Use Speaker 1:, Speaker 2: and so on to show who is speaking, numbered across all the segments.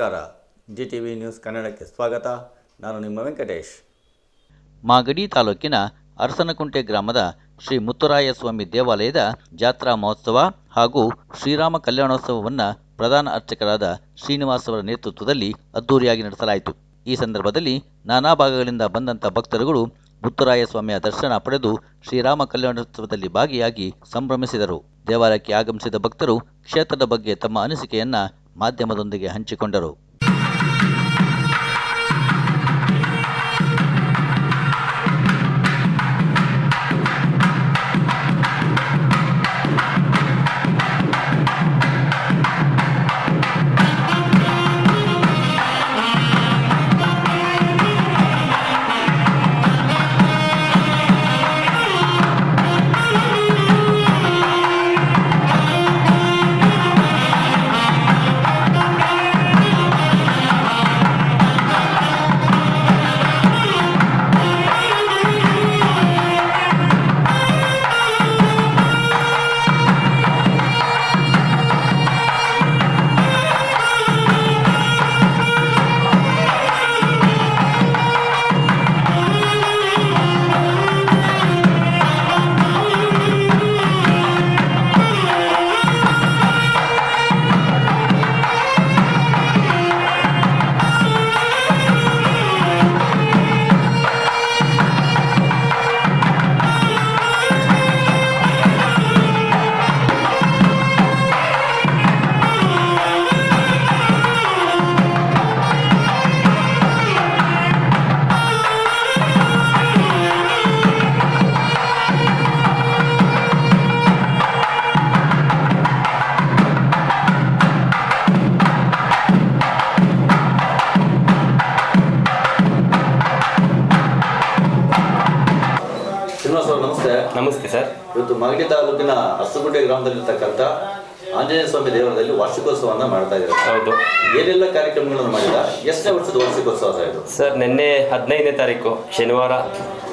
Speaker 1: ನಮಸ್ಕಾರ. G T V news ಕನ್ನಡಕ್ಕೆ ಸ್ವಾಗತ. ನಾನು ನಿಮ್ಮ ವೆಂಕಟೇಶ್.
Speaker 2: ಮಾಗಡಿ ತಾಲೂಕಿನ ಅರಸನಕುಂಟೆ ಗ್ರಾಮದ ಶ್ರೀ ಮುತ್ತುರಾಯ ಸ್ವಾಮಿ ದೇವಾಲಯದ ಜಾತ್ರಾ ಮಹೋತ್ಸವ ಹಾಗೂ ಶ್ರೀರಾಮ ಕಲ್ಯಾಣೋತ್ಸವವನ್ನು ಪ್ರಧಾನ ಅರ್ಚಕರಾದ ಶ್ರೀನಿವಾಸ್ ನೇತೃತ್ವದಲ್ಲಿ ಅದ್ದೂರಿಯಾಗಿ ನಡೆಸಲಾಯಿತು. ಈ ಸಂದರ್ಭದಲ್ಲಿ ನಾನಾ ಭಾಗಗಳಿಂದ ಬಂದಂಥ ಭಕ್ತರುಗಳು ಮುತ್ತುರಾಯ ಸ್ವಾಮಿಯ ದರ್ಶನ ಪಡೆದು ಶ್ರೀರಾಮ ಕಲ್ಯಾಣೋತ್ಸವದಲ್ಲಿ ಭಾಗಿಯಾಗಿ ಸಂಭ್ರಮಿಸಿದರು. ದೇವಾಲಯಕ್ಕೆ ಆಗಮಿಸಿದ ಭಕ್ತರು ಕ್ಷೇತ್ರದ ಬಗ್ಗೆ ತಮ್ಮ ಅನಿಸಿಕೆಯನ್ನ ಮಾಧ್ಯಮದೊಂದಿಗೆ ಹಂಚಿಕೊಂಡರು.
Speaker 1: ಮಾಗಡಿ ತಾಲೂಕಿನ ಹಸುಗುಡ್ಡೆ ಗ್ರಾಮದಲ್ಲಿರ್ತಕ್ಕಂಥ ಆಂಜನೇಯ ಸ್ವಾಮಿ ದೇವಾಲಯದಲ್ಲಿ ವಾರ್ಷಿಕೋತ್ಸವವನ್ನು ಮಾಡ್ತಾ ಇದ್ದಾರೆ
Speaker 3: ಹೌದು.
Speaker 1: ಏನೆಲ್ಲ ಕಾರ್ಯಕ್ರಮಗಳನ್ನು ಮಾಡಿದ ಎಷ್ಟನೇ ವರ್ಷದ ವಾರ್ಷಿಕೋತ್ಸವ ಸರ್ ಇದು?
Speaker 3: ಸರ್ ನಿನ್ನೆ ಹದಿನೈದನೇ ತಾರೀಕು ಶನಿವಾರ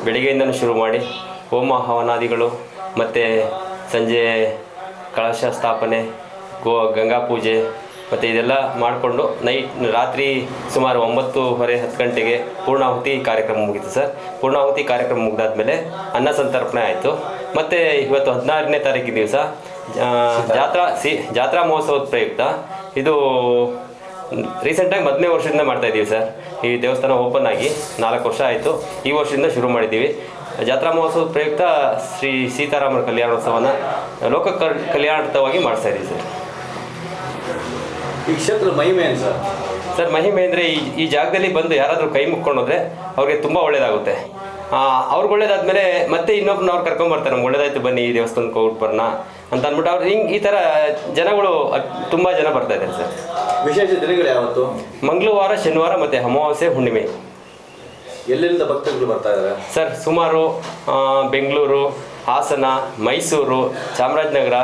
Speaker 3: ಬೆಳಿಗ್ಗೆಯಿಂದನೂ ಶುರು ಮಾಡಿ ಹೋಮ ಹವನಾದಿಗಳು ಮತ್ತು ಸಂಜೆ ಕಳಶ ಸ್ಥಾಪನೆ ಗೋ ಗಂಗಾ ಪೂಜೆ ಮತ್ತು ಇದೆಲ್ಲ ಮಾಡಿಕೊಂಡು ನೈಟ್ ರಾತ್ರಿ ಸುಮಾರು ಒಂಬತ್ತೂವರೆ ಹತ್ತು ಗಂಟೆಗೆ ಪೂರ್ಣಾಹುತಿ ಕಾರ್ಯಕ್ರಮ ಮುಗೀತು ಸರ್. ಪೂರ್ಣಾಹುತಿ ಕಾರ್ಯಕ್ರಮ ಮುಗಿದಾದ್ಮೇಲೆ ಅನ್ನ ಸಂತರ್ಪಣೆ ಆಯಿತು. ಮತ್ತು ಇವತ್ತು ಹದಿನಾರನೇ ತಾರೀಕಿನ ದಿವಸ ಜಾತ್ರಾ ಸಿ ಜಾತ್ರಾ ಮಹೋತ್ಸವದ ಪ್ರಯುಕ್ತ. ಇದು ರೀಸೆಂಟಾಗಿ ಮೊದಲನೇ ವರ್ಷದಿಂದ ಮಾಡ್ತಾ ಇದ್ದೀವಿ ಸರ್. ಈ ದೇವಸ್ಥಾನ ಓಪನ್ ಆಗಿ ನಾಲ್ಕು ವರ್ಷ ಆಯಿತು. ಈ ವರ್ಷದಿಂದ ಶುರು ಮಾಡಿದ್ದೀವಿ. ಜಾತ್ರಾ ಮಹೋತ್ಸವದ ಪ್ರಯುಕ್ತ ಶ್ರೀ ಸೀತಾರಾಮರ ಕಲ್ಯಾಣೋತ್ಸವನ ಲೋಕ ಕಲ್ಯಾಣವಾಗಿ ಕಲ್ಯಾಣಾರ್ಥವಾಗಿ ಮಾಡಿಸ್ತಾ ಇದ್ದೀವಿ ಸರ್.
Speaker 1: ಈ ಕ್ಷೇತ್ರದ ಮಹಿಮೆ ಏನು ಸರ್?
Speaker 3: ಸರ್ ಮಹಿಮೆ ಅಂದರೆ ಈ ಈ ಜಾಗದಲ್ಲಿ ಬಂದು ಯಾರಾದರೂ ಕೈ ಮುಕ್ಕೊಂಡೋದ್ರೆ ಅವ್ರಿಗೆ ತುಂಬ ಒಳ್ಳೇದಾಗುತ್ತೆ. ಅವ್ರಿಗೆ ಒಳ್ಳೇದಾದ್ಮೇಲೆ ಮತ್ತೆ ಇನ್ನೊಬ್ಬನವ್ರು ಕರ್ಕೊಂಬರ್ತಾರೆ ನಮ್ಗೆ ಒಳ್ಳೇದಾಯ್ತು ಬನ್ನಿ ಈ ದೇವಸ್ಥಾನಕ್ಕೆ ಹೋಗ್ಬಿಟ್ಟು ಬರೋಣ ಅಂತ ಅಂದ್ಬಿಟ್ಟು ಅವ್ರು ಹಿಂಗೆ ಈ ಥರ ಜನಗಳು ತುಂಬ ಜನ ಬರ್ತಾ ಇದ್ದಾರೆ ಸರ್.
Speaker 1: ವಿಶೇಷ ದಿನಗಳು ಯಾವತ್ತು?
Speaker 3: ಮಂಗಳವಾರ ಶನಿವಾರ ಮತ್ತು ಅಮಾವಾಸ್ಯೆ ಹುಣ್ಣಿಮೆ.
Speaker 1: ಎಲ್ಲೆಲ್ಲಿಂದ ಭಕ್ತರು ಬರ್ತಾ ಇದ್ದಾರೆ
Speaker 3: ಸರ್ ಸುಮಾರು ಬೆಂಗಳೂರು ಹಾಸನ ಮೈಸೂರು ಚಾಮರಾಜನಗರ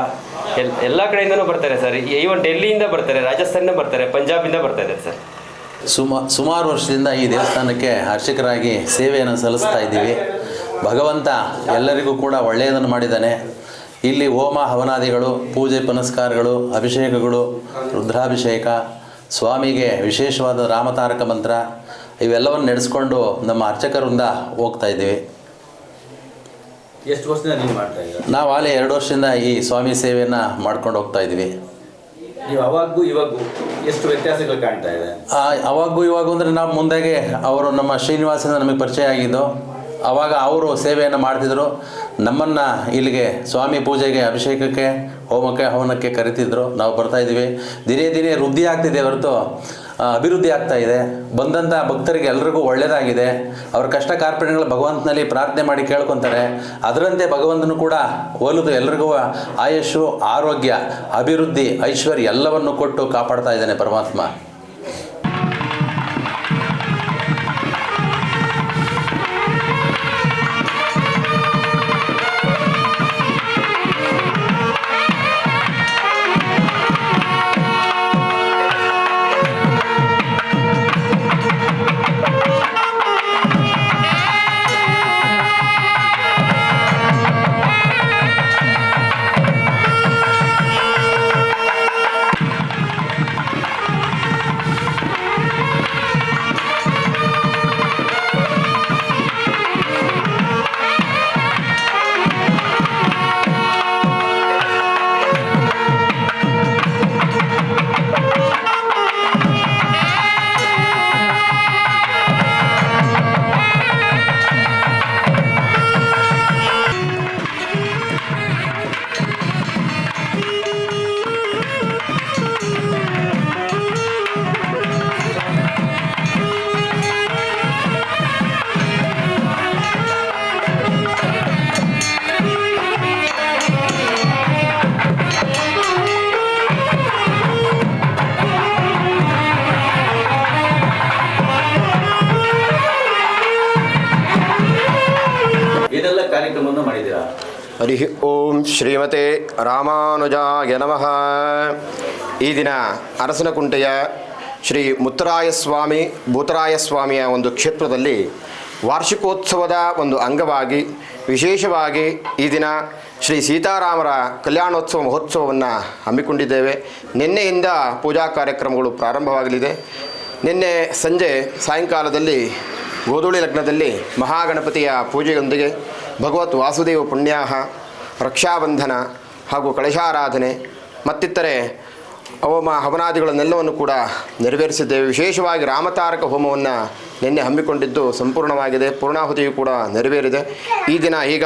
Speaker 3: ಎಲ್ ಎಲ್ಲ ಕಡೆಯಿಂದನೂ ಬರ್ತಾರೆ ಸರ್. ಈವನ್ ಡೆಲ್ಲಿಯಿಂದ ಬರ್ತಾರೆ ರಾಜಸ್ಥಾನಿಂದ ಬರ್ತಾರೆ ಪಂಜಾಬಿಂದ ಬರ್ತಾ ಇದ್ದಾರೆ ಸರ್.
Speaker 4: ಸುಮ ಸುಮಾರು ವರ್ಷದಿಂದ ಈ ದೇವಸ್ಥಾನಕ್ಕೆ ಅರ್ಚಕರಾಗಿ ಸೇವೆಯನ್ನು ಸಲ್ಲಿಸ್ತಾ ಇದ್ದೀವಿ. ಭಗವಂತ ಎಲ್ಲರಿಗೂ ಕೂಡ ಒಳ್ಳೆಯದನ್ನು ಮಾಡಿದ್ದಾನೆ. ಇಲ್ಲಿ ಹೋಮ ಹವನಾದಿಗಳು ಪೂಜೆ ಪುನಸ್ಕಾರಗಳು ಅಭಿಷೇಕಗಳು ರುದ್ರಾಭಿಷೇಕ ಸ್ವಾಮಿಗೆ ವಿಶೇಷವಾದ ರಾಮತಾರಕ ಮಂತ್ರ ಇವೆಲ್ಲವನ್ನು ನಡೆಸ್ಕೊಂಡು ನಮ್ಮ ಅರ್ಚಕರಿಂದ ಹೋಗ್ತಾ ಇದ್ದೀವಿ.
Speaker 1: ಎಷ್ಟು ವರ್ಷದಿಂದ ನೀವು ಮಾಡ್ತಾ ಇದ್ದೀರಾ?
Speaker 4: ನಾವು ಆಲೆ ಎರಡು ವರ್ಷದಿಂದ ಈ ಸ್ವಾಮಿ ಸೇವೆಯನ್ನು ಮಾಡ್ಕೊಂಡು ಹೋಗ್ತಾ ಇದ್ದೀವಿ.
Speaker 1: ಅವಾಗೂ ಇವಾಗೂ ಎಷ್ಟು ವ್ಯತ್ಯಾಸಗಳು ಕಾಣ್ತಾ ಇದೆ?
Speaker 4: ಅವಾಗೂ ಇವಾಗ ಅಂದರೆ ನಾವು ಮುಂದೆಗೆ ಅವರು ನಮ್ಮ ಶ್ರೀನಿವಾಸನ ನಮಗೆ ಪರಿಚಯ ಆಗಿದ್ದು, ಅವಾಗ ಅವರು ಸೇವೆಯನ್ನು ಮಾಡ್ತಿದ್ರು. ನಮ್ಮನ್ನು ಇಲ್ಲಿಗೆ ಸ್ವಾಮಿ ಪೂಜೆಗೆ, ಅಭಿಷೇಕಕ್ಕೆ, ಹೋಮಕ್ಕೆ, ಹವನಕ್ಕೆ ಕರಿತಿದ್ರು. ನಾವು ಬರ್ತಾ ಇದ್ದೀವಿ. ದಿನೇ ದಿನೇ ವೃದ್ಧಿ ಆಗ್ತಿದೆ ಹೊರತು ಅಭಿವೃದ್ಧಿ ಆಗ್ತಾ ಇದೆ. ಬಂದಂಥ ಭಕ್ತರಿಗೆ ಎಲ್ರಿಗೂ ಒಳ್ಳೆಯದಾಗಿದೆ ಅವ್ರ ಕಷ್ಟ ಕಾರ್ಪಣ್ಯಗಳು ಭಗವಂತನಲ್ಲಿ ಪ್ರಾರ್ಥನೆ ಮಾಡಿ ಕೇಳ್ಕೊತಾರೆ. ಅದರಂತೆ ಭಗವಂತನು ಕೂಡ ಒಲಿದು ಎಲ್ರಿಗೂ ಆಯಸ್ಸು, ಆರೋಗ್ಯ, ಅಭಿವೃದ್ಧಿ, ಐಶ್ವರ್ಯ ಎಲ್ಲವನ್ನು ಕೊಟ್ಟು ಕಾಪಾಡ್ತಾ ಇದ್ದಾನೆ ಪರಮಾತ್ಮ.
Speaker 5: ಹರಿ ಓಂ ಶ್ರೀಮತೆ ರಾಮಾನುಜಾಯ ನಮಃ. ಈ ದಿನ ಅರಸನಕುಂಟೆಯ ಶ್ರೀ ಮುತ್ತರಾಯ ಸ್ವಾಮಿ ಭೂತರಾಯ ಸ್ವಾಮಿಯ ಒಂದು ಕ್ಷೇತ್ರದಲ್ಲಿ ವಾರ್ಷಿಕೋತ್ಸವದ ಒಂದು ಅಂಗವಾಗಿ ವಿಶೇಷವಾಗಿ ಈ ದಿನ ಶ್ರೀ ಸೀತಾರಾಮರ ಕಲ್ಯಾಣೋತ್ಸವ ಮಹೋತ್ಸವವನ್ನು ಹಮ್ಮಿಕೊಂಡಿದ್ದೇವೆ. ನಿನ್ನೆಯಿಂದ ಪೂಜಾ ಕಾರ್ಯಕ್ರಮಗಳು ಪ್ರಾರಂಭವಾಗಲಿದೆ. ನಿನ್ನೆ ಸಂಜೆ ಸಾಯಂಕಾಲದಲ್ಲಿ ಗೋಧೂಳಿ ಲಗ್ನದಲ್ಲಿ ಮಹಾಗಣಪತಿಯ ಪೂಜೆಯೊಂದಿಗೆ ಭಗವತ್ ವಾಸುದೇವ ಪುಣ್ಯಾಹ, ರಕ್ಷಾಬಂಧನ ಹಾಗೂ ಕಳಶಾರಾಧನೆ, ಮತ್ತಿತರೆ ಹೋಮ ಹವನಾದಿಗಳನ್ನೆಲ್ಲವನ್ನು ಕೂಡ ನೆರವೇರಿಸಿದ್ದೇವೆ. ವಿಶೇಷವಾಗಿ ರಾಮತಾರಕ ಹೋಮವನ್ನು ನಿನ್ನೆ ಹಮ್ಮಿಕೊಂಡಿದ್ದು ಸಂಪೂರ್ಣವಾಗಿದೆ. ಪೂರ್ಣಾಹುತಿಯು ಕೂಡ ನೆರವೇರಿದೆ. ಈ ದಿನ ಈಗ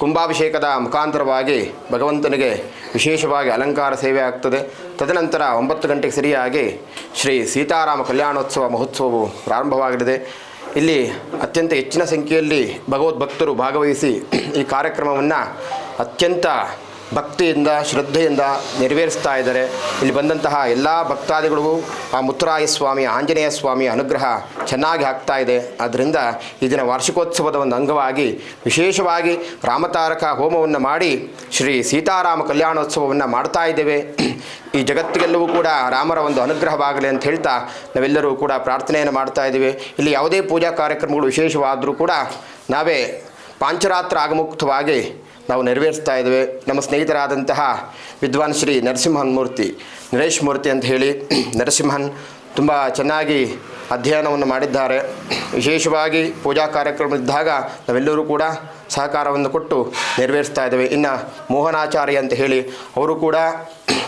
Speaker 5: ಕುಂಭಾಭಿಷೇಕದ ಮುಖಾಂತರವಾಗಿ ಭಗವಂತನಿಗೆ ವಿಶೇಷವಾಗಿ ಅಲಂಕಾರ ಸೇವೆ ಆಗ್ತದೆ. ತದನಂತರ ಒಂಬತ್ತು ಗಂಟೆಗೆ ಸರಿಯಾಗಿ ಶ್ರೀ ಸೀತಾರಾಮ ಕಲ್ಯಾಣೋತ್ಸವ ಮಹೋತ್ಸವವು ಪ್ರಾರಂಭವಾಗಲಿದೆ. ಇಲ್ಲಿ ಅತ್ಯಂತ ಹೆಚ್ಚಿನ ಸಂಖ್ಯೆಯಲ್ಲಿ ಭಗವದ್ಭಕ್ತರು ಭಾಗವಹಿಸಿ ಈ ಕಾರ್ಯಕ್ರಮವನ್ನು ಅತ್ಯಂತ ಭಕ್ತಿಯಿಂದ, ಶ್ರದ್ಧೆಯಿಂದ ನೆರವೇರಿಸ್ತಾ ಇದ್ದಾರೆ. ಇಲ್ಲಿ ಬಂದಂತಹ ಎಲ್ಲ ಭಕ್ತಾದಿಗಳಿಗೂ ಆ ಮುತ್ತುರಾಯ ಸ್ವಾಮಿ, ಆಂಜನೇಯ ಸ್ವಾಮಿ ಅನುಗ್ರಹ ಚೆನ್ನಾಗಿ ಆಗ್ತಾ ಇದೆ. ಆದ್ದರಿಂದ ಈ ದಿನ ವಾರ್ಷಿಕೋತ್ಸವದ ಒಂದು ಅಂಗವಾಗಿ ವಿಶೇಷವಾಗಿ ರಾಮತಾರಕ ಹೋಮವನ್ನು ಮಾಡಿ ಶ್ರೀ ಸೀತಾರಾಮ ಕಲ್ಯಾಣೋತ್ಸವವನ್ನು ಮಾಡ್ತಾ ಇದ್ದೇವೆ. ಈ ಜಗತ್ತಿಗೆಲ್ಲವೂ ಕೂಡ ರಾಮರ ಒಂದು ಅನುಗ್ರಹವಾಗಲಿ ಅಂತ ಹೇಳ್ತಾ ನಾವೆಲ್ಲರೂ ಕೂಡ ಪ್ರಾರ್ಥನೆಯನ್ನು ಮಾಡ್ತಾ ಇದ್ದೇವೆ. ಇಲ್ಲಿ ಯಾವುದೇ ಪೂಜಾ ಕಾರ್ಯಕ್ರಮಗಳು ವಿಶೇಷವಾದರೂ ಕೂಡ ನಾವೇ ಪಾಂಚರಾತ್ರ ಆಗಮುಕ್ತವಾಗಿ ನಾವು ನೆರವೇರಿಸ್ತಾ ಇದ್ದೇವೆ ನಮ್ಮ ಸ್ನೇಹಿತರಾದಂತಹ ವಿದ್ವಾನ್ ಶ್ರೀ ನರಸಿಂಹನ್ ಮೂರ್ತಿ, ನರೇಶ್ ಮೂರ್ತಿ ಅಂತ ಹೇಳಿ ನರಸಿಂಹನ್ ತುಂಬ ಚೆನ್ನಾಗಿ ಅಧ್ಯಯನವನ್ನು ಮಾಡಿದ್ದಾರೆ. ವಿಶೇಷವಾಗಿ ಪೂಜಾ ಕಾರ್ಯಕ್ರಮ ಇದ್ದಾಗ ನಾವೆಲ್ಲರೂ ಕೂಡ ಸಹಕಾರವನ್ನು ಕೊಟ್ಟು ನೆರವೇರಿಸ್ತಾ ಇದ್ದೇವೆ ಇನ್ನು ಮೋಹನಾಚಾರ್ಯ ಅಂತ ಹೇಳಿ, ಅವರು ಕೂಡ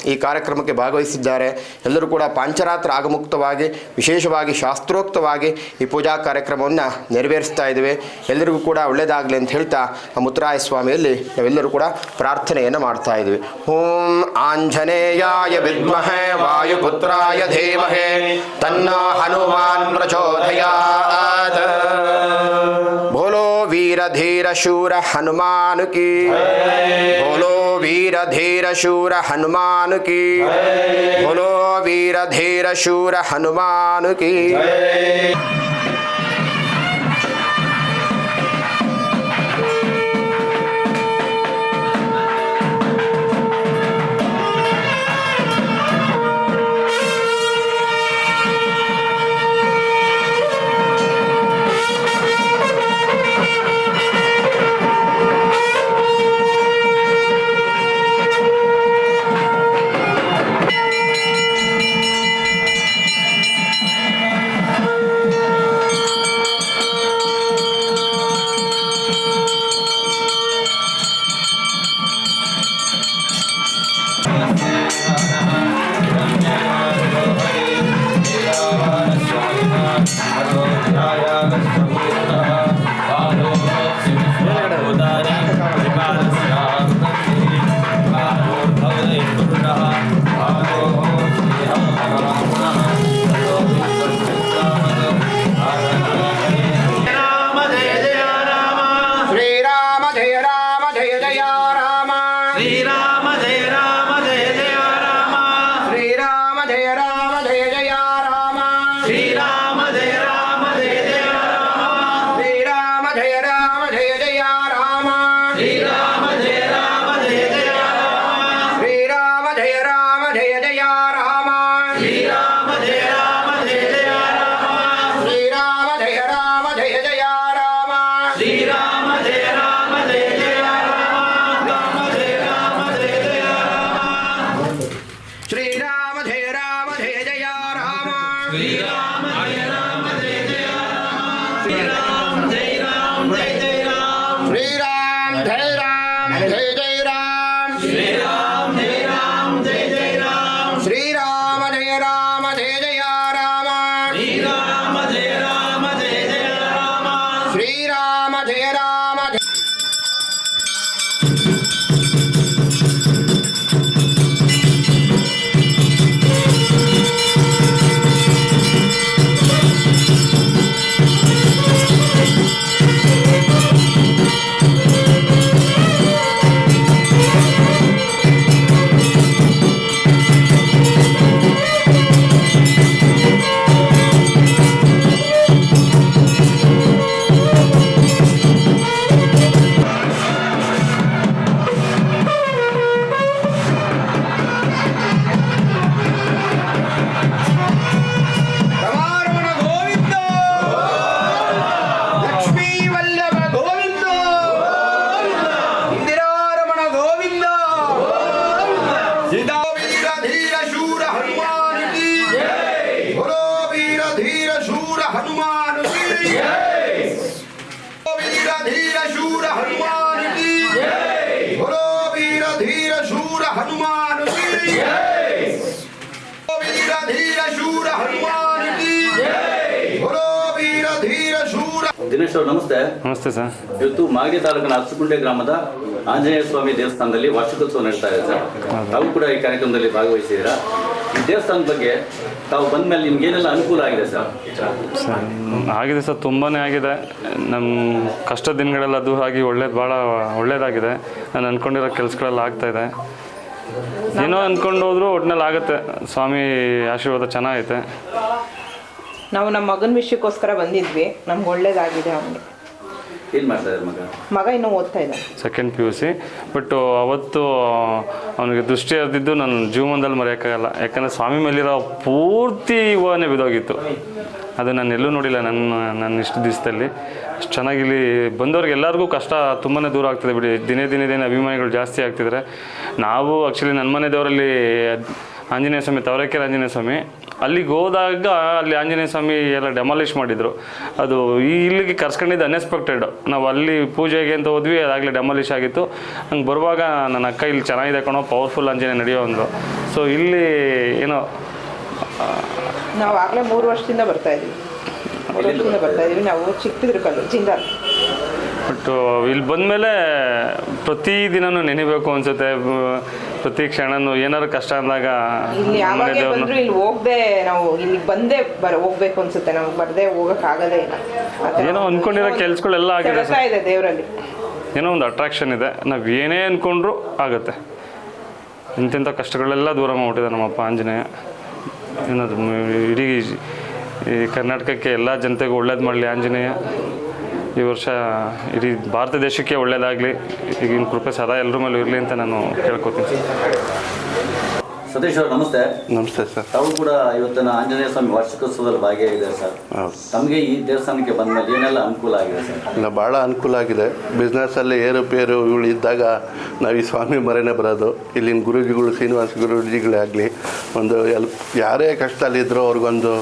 Speaker 5: ಈ ಕಾರ್ಯಕ್ರಮಕ್ಕೆ ಭಾಗವಹಿಸಿದ್ದಾರೆ. ಎಲ್ಲರೂ ಕೂಡ ಪಾಂಚರಾತ್ರ ಆಗಮುಕ್ತವಾಗಿ, ವಿಶೇಷವಾಗಿ ಶಾಸ್ತ್ರೋಕ್ತವಾಗಿ ಈ ಪೂಜಾ ಕಾರ್ಯಕ್ರಮವನ್ನು ನೆರವೇರಿಸ್ತಾ ಇದ್ದೇವೆ. ಎಲ್ಲರಿಗೂ ಕೂಡ ಒಳ್ಳೆಯದಾಗಲಿ ಅಂತ ಹೇಳ್ತಾ ಮುತ್ತರಾಯ ಸ್ವಾಮಿಯಲ್ಲಿ ನಾವೆಲ್ಲರೂ ಕೂಡ ಪ್ರಾರ್ಥನೆಯನ್ನು ಮಾಡ್ತಾ ಇದ್ದೀವಿ. ಓಂ ಆಂಜನೇಯಾಯ ವಿದ್ಮಹೇ ವಾಯುಪುತ್ರಾಯ ದೇವಹೇ ತನ್ನ ಹನುಮಾನ್ ಪ್ರಚೋದಯ वीर धीर शूर हनुमान की बोलो वीर धीर शूर हनुमान की बोलो वीर धीर शूर हनुमान की
Speaker 1: ನಮಸ್ತೆ
Speaker 6: ಸರ್.
Speaker 1: ಇವತ್ತು ಮಾಗಡಿ ತಾಲೂಕಿನ ಅಸ್ಸುಗುಂಡೆ ಗ್ರಾಮದ ಆಂಜನೇಯ ಸ್ವಾಮಿ ದೇವಸ್ಥಾನದಲ್ಲಿ ವಾರ್ಷಿಕೋತ್ಸವ ನಡೀತಾ ಇದೆ ಸರ್. ತಾವು ಕೂಡ ಈ ಕಾರ್ಯಕ್ರಮದಲ್ಲಿ ಭಾಗವಹಿಸಿದ್ದೀರಾ? ಈ ದೇವಸ್ಥಾನದ ಬಗ್ಗೆ ತಾವು ಬಂದ ಮೇಲೆ ನಿಮ್ಗೆ ಏನೆಲ್ಲ ಅನುಕೂಲ ಆಗಿದೆ ಸರ್?
Speaker 6: ಸರ್ ಆಗಿದೆ ಸರ್ ತುಂಬಾ ಆಗಿದೆ. ನಮ್ಮ ಕಷ್ಟ ದಿನಗಳೆಲ್ಲ ಅದು ಆಗಿ ಒಳ್ಳೇದು ಭಾಳ ಒಳ್ಳೇದಾಗಿದೆ. ನಾನು ಅಂದ್ಕೊಂಡಿರೋ ಕೆಲಸಗಳೆಲ್ಲ ಇದೆ. ಏನೋ ಅಂದ್ಕೊಂಡು ಹೋದ್ರು ಒಟ್ಟಿನಲ್ಲಿ ಆಗುತ್ತೆ. ಸ್ವಾಮಿ ಆಶೀರ್ವಾದ ಚೆನ್ನಾಗೈತೆ.
Speaker 7: ನಾವು ನಮ್ಮ ಮಗನ ವಿಷಯಕ್ಕೋಸ್ಕರ ಬಂದಿದ್ವಿ. ನಮ್ಗೆ ಒಳ್ಳೇದಾಗಿದೆ ಅವನಿಗೆ.
Speaker 1: ಏನ್ ಮಾಡ್ತಾ ಇದ್ದಾರೆ ಮಗ?
Speaker 7: ಮಗ ಇನ್ನೂ ಓದ್ತಾ ಇದ್ದಾನೆ
Speaker 6: second P U C but ಅವತ್ತು ಅವನಿಗೆ ದೃಷ್ಟಿ ಹರಿದಿದ್ದು ನನ್ನ ಜೀವನದಲ್ಲಿ ಮರೆಯೋಕ್ಕಾಗಲ್ಲ. ಯಾಕಂದರೆ ಸ್ವಾಮಿ ಮೇಲಿರೋ ಪೂರ್ತಿ ಹೂವನೇ ಬಿದೋಗಿತ್ತು ಅದು ನಾನು ಎಲ್ಲೂ ನೋಡಿಲ್ಲ ನನ್ನ ನನ್ನ ಇಷ್ಟು ದಿವಸದಲ್ಲಿ. ಅಷ್ಟು ಚೆನ್ನಾಗಿ ಇಲ್ಲಿ ಬಂದವ್ರಿಗೆ ಎಲ್ಲರಿಗೂ ಕಷ್ಟ ತುಂಬಾ ದೂರ ಆಗ್ತದೆ ಬಿಡಿ. ದಿನೇ ದಿನೇ ದಿನೇ ಅಭಿಮಾನಿಗಳು ಜಾಸ್ತಿ ಆಗ್ತಿದ್ದಾರೆ. ನಾವು ಆ್ಯಕ್ಚುಲಿ ನನ್ನ ಮನೆ ದೇವರಲ್ಲಿ ಆಂಜನೇಯ ಸ್ವಾಮಿ ತವರಕೆರೆ ಆಂಜನೇಯ ಸ್ವಾಮಿ. ಅಲ್ಲಿಗೆ ಹೋದಾಗ ಅಲ್ಲಿ ಆಂಜನೇಯ ಸ್ವಾಮಿ ಎಲ್ಲ ಡೆಮಾಲಿಷ್ ಮಾಡಿದರು. ಅದು ಇಲ್ಲಿಗೆ ಕರ್ಸ್ಕೊಂಡಿದ್ದು ಅನ್ಎಕ್ಸ್ಪೆಕ್ಟೆಡ್ ನಾವು ಅಲ್ಲಿ ಪೂಜೆಗೆ ಅಂತ ಹೋದ್ವಿ ಅದಾಗಲೇ ಡೆಮಾಲಿಷ್ ಆಗಿತ್ತು. ಹಂಗೆ ಬರುವಾಗ ನನ್ನ ಅಕ್ಕ ಇಲ್ಲಿ ಚೆನ್ನಾಗಿದೆ ಕಣೋ ಪವರ್ಫುಲ್ ಆಂಜನೇಯ ನಡೆಯೋ ಒಂದು. ಸೊ ಇಲ್ಲಿ ಏನೋ,
Speaker 7: ನಾವು ಆಗಲೇ ಮೂರು ವರ್ಷದಿಂದ ಬರ್ತಾ ಇದ್ದೀವಿ ಬರ್ತಾ ಇದ್ದೀವಿ ನಾವು ಚಿಕ್ಕದ್ರ ಕಲ್ಲು ಜಿಂದಾಲ್.
Speaker 6: ಬಟ್ ಇಲ್ಲಿ ಬಂದಮೇಲೆ ಪ್ರತಿದಿನನೂ ನೆನಿಬೇಕು ಅನ್ಸುತ್ತೆ. ಪ್ರತಿ ಕ್ಷಣನೂ ಏನಾದ್ರು ಕಷ್ಟ ಅಂದಾಗ
Speaker 7: ಇಲ್ಲಿ
Speaker 6: ಮನೆ
Speaker 7: ಬಂದ್ರು ಇಲ್ಲಿ ಹೋಗದೆ ನಾವು ಇಲ್ಲಿ ಬಂದೇ ಬರ ಹೋಗ್ಬೇಕು ಅನ್ಸುತ್ತೆ. ನಮ್ಗೆ ಬರ್ದೇ ಹೋಗಕ್ ಆಗದೇ ಇಲ್ಲ. ಆ ಥರ
Speaker 6: ಏನೋ ಅನ್ಕೊಂಡಿರೋ ಕೆಲ್ಸಗಳೆಲ್ಲ ಆಗಿದೆ
Speaker 7: ಸೆಳೆತ ಇದೆ ದೇವರಲ್ಲಿ.
Speaker 6: ಏನೋ ಒಂದು ಅಟ್ರಾಕ್ಷನ್ ಇದೆ. ನಾವು ಏನೇ ಅಂದ್ಕೊಂಡ್ರೂ ಆಗುತ್ತೆ. ಇಂತಿಂಥ ಕಷ್ಟಗಳೆಲ್ಲ ದೂರ ಮಾಡ್ಬಿಟ್ಟಿದೆ ನಮ್ಮಪ್ಪ ಆಂಜನೇಯ. ಏನದು ಮ್- ಇಡೀ ಈ ಕರ್ನಾಟಕಕ್ಕೆ ಎಲ್ಲ ಜನತೆಗೂ ಒಳ್ಳೇದು ಮಾಡಲಿ ಆಂಜನೇಯ. ಈ ವರ್ಷ ಇಡೀ ಭಾರತ ದೇಶಕ್ಕೆ ಒಳ್ಳೆಯದಾಗಲಿ ಈಗಿನ ಕೃಪೆ ಸದಾ ಎಲ್ಲರ ಮೇಲೂ ಇರಲಿ ಅಂತ ನಾನು ಕೇಳ್ಕೊತೀನಿ
Speaker 1: ಸತೀಶ್ ಅವರು ನಮಸ್ತೆ.
Speaker 8: ನಮಸ್ತೆ ಸರ್.
Speaker 1: ತಾವು ಕೂಡ ಇವತ್ತಿನ ಆಂಜನೇಯ ಸ್ವಾಮಿ ವಾರ್ಷಿಕೋತ್ಸವದಲ್ಲಿ ಭಾಗಿಯಾಗಿದ್ದಾರೆ ಸರ್? ತಮಗೆ ಈ ದೇವಸ್ಥಾನಕ್ಕೆ ಬಂದ ಮೇಲೆ ಏನೆಲ್ಲ ಅನುಕೂಲ ಆಗಿದೆ ಸರ್?
Speaker 8: ಇಲ್ಲ ಭಾಳ ಅನುಕೂಲ ಆಗಿದೆ. ಬಿಸ್ನೆಸ್ಸಲ್ಲಿ ಏರುಪೇರು ಇವಳು ಇದ್ದಾಗ ನಾವು ಈ ಸ್ವಾಮಿ ಮರೆನೇ ಬರೋದು. ಇಲ್ಲಿನ ಗುರುಜಿಗಳು ಶ್ರೀನಿವಾಸ ಗುರೂಜಿಗಳೇ ಆಗಲಿ ಒಂದು ಎಲ್ ಯಾರೇ ಕಷ್ಟದಲ್ಲಿದ್ದರೂ ಅವ್ರಿಗೊಂದು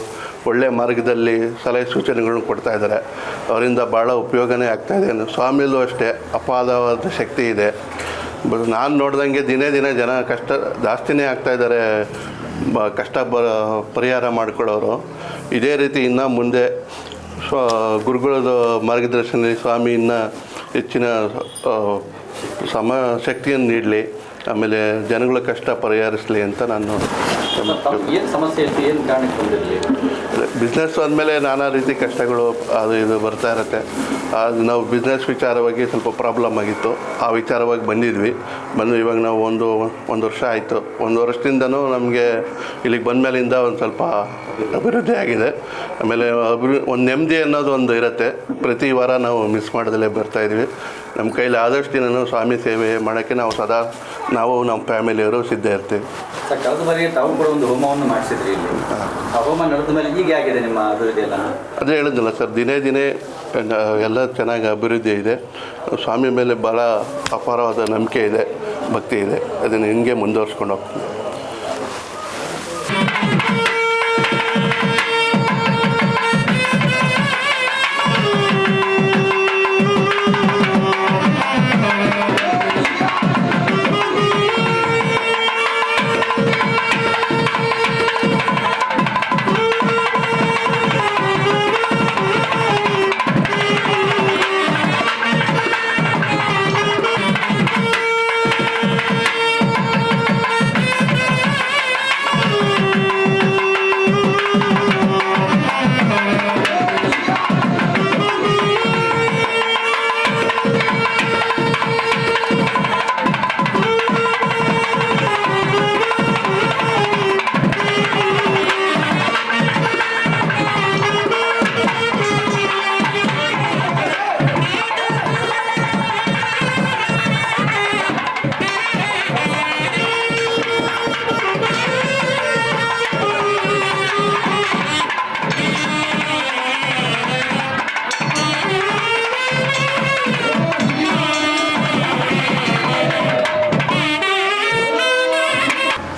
Speaker 8: ಒಳ್ಳೆಯ ಮಾರ್ಗದಲ್ಲಿ ಸಲಹೆ ಸೂಚನೆಗಳನ್ನು ಕೊಡ್ತಾ ಇದ್ದಾರೆ. ಅವರಿಂದ ಭಾಳ ಉಪಯೋಗನೇ ಆಗ್ತಾ ಇದೆ ಸ್ವಾಮಿಲೂ ಅಷ್ಟೇ ಅಪಾದವಾದ ಶಕ್ತಿ ಇದೆ. ನಾನು ನೋಡ್ದಂಗೆ ದಿನೇ ದಿನೇ ಜನ ಕಷ್ಟ ಜಾಸ್ತಿನೇ ಆಗ್ತಾ ಇದ್ದಾರೆ. ಬ ಕಷ್ಟ ಬ ಪರಿಹಾರ ಮಾಡ್ಕೊಳ್ಳೋರು. ಇದೇ ರೀತಿ ಇನ್ನು ಮುಂದೆ ಸ್ವ ಗುರುಗಳದ ಮಾರ್ಗದರ್ಶನದಲ್ಲಿ ಸ್ವಾಮಿ ಇನ್ನೂ ಹೆಚ್ಚಿನ ಸಮ ಶಕ್ತಿಯನ್ನು ನೀಡಲಿ. ಆಮೇಲೆ ಜನಗಳ ಕಷ್ಟ ಪರಿಹರಿಸಲಿ ಅಂತ ನಾನು
Speaker 1: ಸಮಸ್ಯೆ
Speaker 8: ಬಿಸ್ನೆಸ್ ಅಂದಮೇಲೆ ನಾನಾ ರೀತಿ ಕಷ್ಟಗಳು ಅದು ಇದು ಬರ್ತಾ ಇರುತ್ತೆ. ಅದು ನಾವು ಬಿಸ್ನೆಸ್ ವಿಚಾರವಾಗಿ ಸ್ವಲ್ಪ ಪ್ರಾಬ್ಲಮ್ ಆಗಿತ್ತು. ಆ ವಿಚಾರವಾಗಿ ಬಂದಿದ್ವಿ. ಬಂದು ಇವಾಗ ನಾವು ಒಂದು ಒಂದು ವರ್ಷ ಆಯಿತು. ಒಂದು ವರ್ಷದಿಂದನೂ ನಮಗೆ ಇಲ್ಲಿಗೆ ಬಂದ ಮೇಲಿಂದ ಒಂದು ಸ್ವಲ್ಪ ಅಭಿವೃದ್ಧಿ ಆಗಿದೆ. ಆಮೇಲೆ ಅಭಿವೃ ಒಂದು ನೆಮ್ಮದಿ ಅನ್ನೋದು ಒಂದು ಇರುತ್ತೆ. ಪ್ರತಿ ವಾರ ನಾವು ಮಿಸ್ ಮಾಡ್ದಲೇ ಬರ್ತಾಯಿದ್ವಿ ನಮ್ಮ ಕೈಲಿ ಆದಷ್ಟು ದಿನ ಸ್ವಾಮಿ ಸೇವೆ ಮಾಡೋಕ್ಕೆ ನಾವು ಸದಾ ನಾವು ನಮ್ಮ ಫ್ಯಾಮಿಲಿಯವರು ಸಿದ್ಧ ಇರ್ತೀವಿ.
Speaker 1: ಸರ್ ಕಳೆದ ಬಾರಿ ತಾವು ಕೂಡ ಒಂದು ಹೋಮವನ್ನು ಮಾಡಿಸಿದ್ರಿ ಇಲ್ಲಿ. ಆ ಹೋಮ ನಡೆದ ಮೇಲೆ ಈಗ ಆಗಿದೆ ನಿಮ್ಮ ಅಭಿವೃದ್ಧಿ ಎಲ್ಲ
Speaker 8: ಅದೇ ಹೇಳಿದ್ನಲ್ಲ ಸರ್ ದಿನೇ ದಿನೇ ಎಲ್ಲ ಚೆನ್ನಾಗಿ ಅಭಿವೃದ್ಧಿ ಇದೆ. ಸ್ವಾಮಿ ಮೇಲೆ ಬಹಳ ಅಪಾರವಾದ ನಂಬಿಕೆ ಇದೆ ಭಕ್ತಿ ಇದೆ. ಅದನ್ನು ಹಿಂಗೆ ಮುಂದುವರ್ಸ್ಕೊಂಡು ಹೋಗ್ತೀನಿ.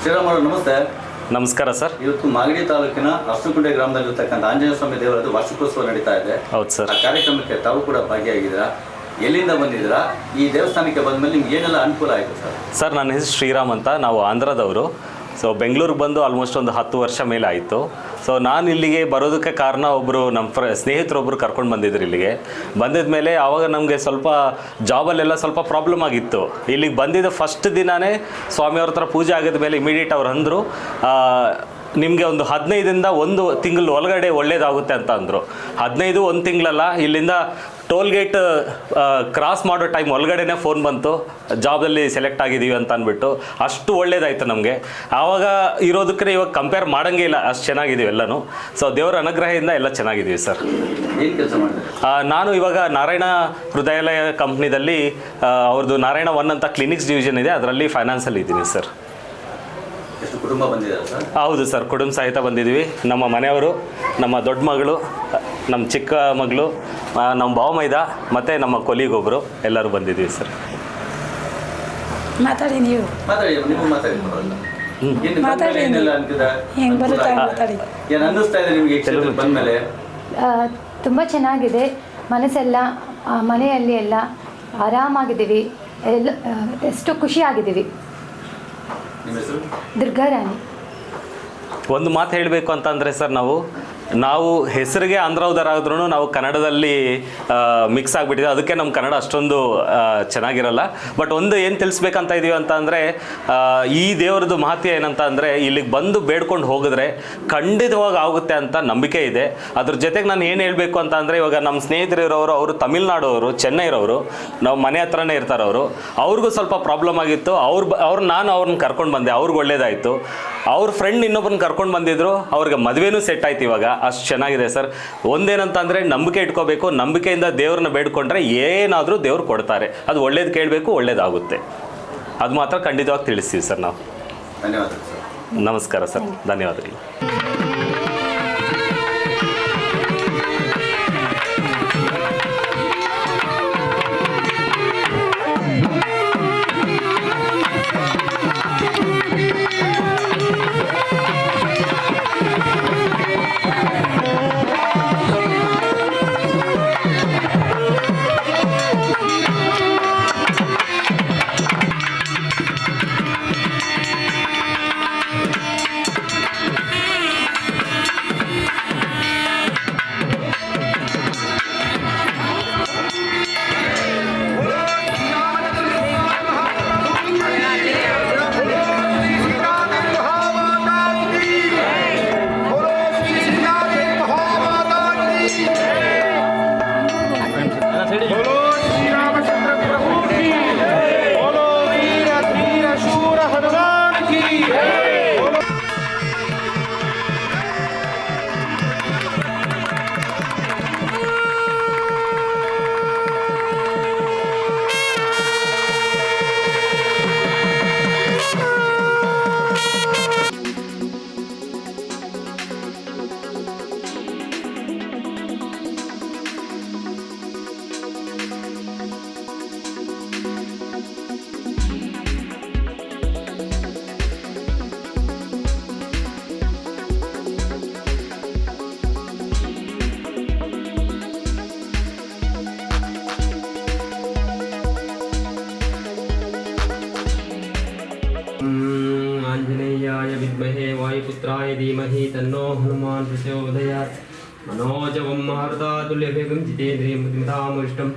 Speaker 1: ಶ್ರೀರಾಮ್ ಅವರು ನಮಸ್ತೆ.
Speaker 9: ನಮಸ್ಕಾರ ಸರ್.
Speaker 1: ಇವತ್ತು ಮಾಗಡಿ ತಾಲೂಕಿನ ಅಷ್ಟುಕುಂಟೆ ಗ್ರಾಮದಲ್ಲಿರ್ತಕ್ಕಂಥ ಆಂಜನೇಯ ಸ್ವಾಮಿ ದೇವರದ್ದು ವಾರ್ಷಿಕೋತ್ಸವ ನಡೀತಾ ಇದೆ.
Speaker 9: ಹೌದು ಸರ್.
Speaker 1: ಆ ಕಾರ್ಯಕ್ರಮಕ್ಕೆ ತಾವು ಕೂಡ ಭಾಗಿಯಾಗಿದ್ದೀರಾ? ಎಲ್ಲಿಂದ ಬಂದಿದ್ದೀರಾ? ಈ ದೇವಸ್ಥಾನಕ್ಕೆ ಬಂದ ಮೇಲೆ ನಿಮ್ಗೆ ಏನೆಲ್ಲ ಅನುಕೂಲ ಆಯಿತು ಸರ್?
Speaker 9: ಸರ್ ನನ್ನ ಹೆಸರು ಶ್ರೀರಾಮ್ ಅಂತ. ನಾವು ಆಂಧ್ರದವರು. ಸೊ ಬೆಂಗಳೂರಿಗೆ ಬಂದು ಆಲ್ಮೋಸ್ಟ್ ಒಂದು ಹತ್ತು ವರ್ಷ ಮೇಲೆ ಆಯಿತು. ಸೊ ನಾನು ಇಲ್ಲಿಗೆ ಬರೋದಕ್ಕೆ ಕಾರಣ ಒಬ್ಬರು ನಮ್ಮ ಫ್ರ ಸ್ನೇಹಿತರೊಬ್ಬರು ಕರ್ಕೊಂಡು ಬಂದಿದ್ರು ಇಲ್ಲಿಗೆ. ಬಂದಿದ ಮೇಲೆ ಆವಾಗ ನಮಗೆ ಸ್ವಲ್ಪ ಜಾಬಲ್ಲೆಲ್ಲ ಸ್ವಲ್ಪ ಪ್ರಾಬ್ಲಮ್ ಆಗಿತ್ತು. ಇಲ್ಲಿಗೆ ಬಂದಿದ್ದ ಫಸ್ಟ್ ದಿನವೇ ಸ್ವಾಮಿಯವ್ರ ಹತ್ರ ಪೂಜೆ ಆಗಿದ ಮೇಲೆ ಇಮಿಡಿಯೇಟ್ ಅವ್ರು ಅಂದರು ನಿಮಗೆ ಒಂದು ಹದಿನೈದರಿಂದ ಒಂದು ತಿಂಗಳು ಒಳಗಡೆ ಒಳ್ಳೇದಾಗುತ್ತೆ ಅಂತ ಅಂದರು. ಹದಿನೈದು ಒಂದು ತಿಂಗಳಲ್ಲ, ಇಲ್ಲಿಂದ ಟೋಲ್ ಗೇಟ್ ಕ್ರಾಸ್ ಮಾಡೋ ಟೈಮ್ ಒಳಗಡೆನೇ ಫೋನ್ ಬಂತು. ಜಾಬಲ್ಲಿ ಸೆಲೆಕ್ಟ್ ಆಗಿದ್ದೀವಿ ಅಂತ ಅಂದ್ಬಿಟ್ಟು ಅಷ್ಟು ಒಳ್ಳೇದಾಯ್ತು ನಮಗೆ. ಆವಾಗ ಇರೋದಕ್ಕೆ ಇವಾಗ ಕಂಪೇರ್ ಮಾಡೋಂಗೇ ಇಲ್ಲ ಅಷ್ಟು ಚೆನ್ನಾಗಿದ್ದೀವಿ ಎಲ್ಲನೂ. ಸೊ ದೇವರ ಅನುಗ್ರಹದಿಂದ ಎಲ್ಲ ಚೆನ್ನಾಗಿದ್ದೀವಿ ಸರ್. ನಾನು ಇವಾಗ ನಾರಾಯಣ ಹೃದಯಾಲಯ ಕಂಪ್ನಿದಲ್ಲಿ ಅವ್ರದ್ದು ನಾರಾಯಣ ಒನ್ ಅಂತ ಕ್ಲಿನಿಕ್ಸ್ ಡಿವಿಷನ್ ಇದೆ ಅದರಲ್ಲಿ ಫೈನಾನ್ಸಲ್ಲಿ ಇದ್ದೀನಿ ಸರ್.
Speaker 1: ಕುಟುಂಬ ಬಂದಿದ್ದಾರೆ
Speaker 9: ಹೌದು ಸರ್ ಕುಟುಂಬ ಸಹಿತ ಬಂದಿದ್ದೀವಿ. ನಮ್ಮ ಮನೆಯವರು ನಮ್ಮ ದೊಡ್ಡ ಮಗಳು ನಮ್ಮ ಚಿಕ್ಕ ಮಗಳು ನಮ್ಮ ಭಾವಮೈದ ಮತ್ತು ನಮ್ಮ ಕೊಲಿಗೊಬ್ಬರು ಎಲ್ಲರೂ ಬಂದಿದ್ದೀವಿ ಸರ್.
Speaker 10: ಮಾತಾಡಿ ನೀವು.
Speaker 1: ಮಾತಾಡಿ ನೀವು ಮಾತಾಡಿ ಪರವಾಗಿಲ್ಲ. ಏನು ಬಂದ
Speaker 10: ಮಾತಾಡಿ
Speaker 1: ಮೇಲೆ ಏನೆಲ್ಲ ಅನ್ಕಿದ?
Speaker 10: ಹೆಂಗ್ ಬರುತ್ತೆ ಮಾತಾಡಿ.
Speaker 1: ಏನು ಅನ್ನಿಸ್ತಾ ಇದೆ ನಿಮಗೆ ಕ್ಷೇತ್ರಕ್ಕೆ ಬಂದಮೇಲೆ?
Speaker 10: ತುಂಬ ಚೆನ್ನಾಗಿದೆ. ಮನಸ್ಸೆಲ್ಲ ಆ, ಮನೆಯಲ್ಲಿ ಎಲ್ಲ ಆರಾಮಾಗಿದ್ದೀವಿ. ಎಲ್ಲ ಆ, ಎಷ್ಟು ಖುಷಿಯಾಗಿದ್ದೀವಿ.
Speaker 1: ನಿಮ್ಮ ಹೆಸರು?
Speaker 10: ದುರ್ಗಾರಾಣಿ.
Speaker 9: ಒಂದು ಮಾತು ಹೇಳಬೇಕು ಅಂತಂದರೆ ಸರ್ ನಾವು ನಾವು ಹೆಸರಿಗೆ ಆಂಧ್ರೌದರಾದ್ರೂ ನಾವು ಕನ್ನಡದಲ್ಲಿ ಮಿಕ್ಸ್ ಆಗಿಬಿಟ್ಟಿದೆ. ಅದಕ್ಕೆ ನಮ್ಮ ಕನ್ನಡ ಅಷ್ಟೊಂದು ಚೆನ್ನಾಗಿರಲ್ಲ. ಬಟ್ ಒಂದು ಏನು ತಿಳಿಸ್ಬೇಕಂತ ಇದ್ದೀವಿ ಅಂತ ಅಂದರೆ ಈ ದೇವರದ್ದು ಮಹತ್ವ ಏನಂತ ಅಂದರೆ, ಇಲ್ಲಿಗೆ ಬಂದು ಬೇಡ್ಕೊಂಡು ಹೋಗಿದ್ರೆ ಖಂಡಿತವಾಗಿ ಆಗುತ್ತೆ ಅಂತ ನಂಬಿಕೆ ಇದೆ. ಅದ್ರ ಜೊತೆಗೆ ನಾನು ಏನು ಹೇಳಬೇಕು ಅಂತ ಅಂದರೆ, ಇವಾಗ ನಮ್ಮ ಸ್ನೇಹಿತರು ಇರೋರು ಅವರು ತಮಿಳ್ನಾಡು ಚೆನ್ನೈರವರು ನಾವು ಮನೆ ಹತ್ರನೇ ಇರ್ತಾರವರು, ಅವ್ರಿಗೂ ಸ್ವಲ್ಪ ಪ್ರಾಬ್ಲಮ್ ಆಗಿತ್ತು. ಅವ್ರು ಅವ್ರು ನಾನು ಅವ್ರನ್ನ ಕರ್ಕೊಂಡು ಬಂದೆ. ಅವ್ರಿಗೆ ಒಳ್ಳೇದಾಯಿತು. ಅವ್ರ ಫ್ರೆಂಡ್ ಇನ್ನೊಬ್ಬರನ್ನ ಕರ್ಕೊಂಡು ಬಂದಿದ್ರು ಅವ್ರಿಗೆ ಮದುವೆನೂ ಸೆಟ್ ಆಯ್ತು ಇವಾಗ. ಅಷ್ಟು ಚೆನ್ನಾಗಿದೆ ಸರ್. ಒಂದೇನಂತ ಅಂದರೆ ನಂಬಿಕೆ ಇಟ್ಕೋಬೇಕು ನಂಬಿಕೆಯಿಂದ ದೇವ್ರನ್ನ ಬೇಡ್ಕೊಂಡ್ರೆ ಏನಾದರೂ ದೇವ್ರು ಕೊಡ್ತಾರೆ. ಅದು ಒಳ್ಳೇದು ಕೇಳಬೇಕು ಒಳ್ಳೇದಾಗುತ್ತೆ. ಅದು ಮಾತ್ರ ಖಂಡಿತವಾಗಿ ತಿಳಿಸ್ತೀವಿ ಸರ್ ನಾವು.
Speaker 1: ಧನ್ಯವಾದ ಸರ್.
Speaker 9: ನಮಸ್ಕಾರ ಸರ್. ಧನ್ಯವಾದಗಳು.
Speaker 3: वायुपुत्राय धीमहि तन्नो हनुमान् प्रचोदयात् मनोजवं मारुतातुल्यवेगं जितेन्द्रियं बुद्धिमतामरिष्टं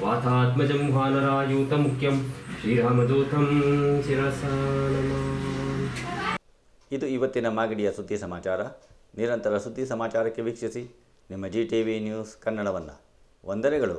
Speaker 3: वातात्मजं वानरायूतमुख्यं श्रीरामदूतं शिरसा नमामि
Speaker 2: ಇದು ಇವತ್ತಿನ ಮಾಗಡಿಯ ಸುದ್ದಿ ಸಮಾಚಾರ ನಿರಂತರ ಸುದ್ದಿ ಸಮಾಚಾರಕ್ಕೆ ವೀಕ್ಷಿಸಿ ನಿಮ್ಮ ಜಿ ಟಿ ವಿ ನ್ಯೂಸ್ ಕನ್ನಡವನ್ನು ವಂದನೆಗಳು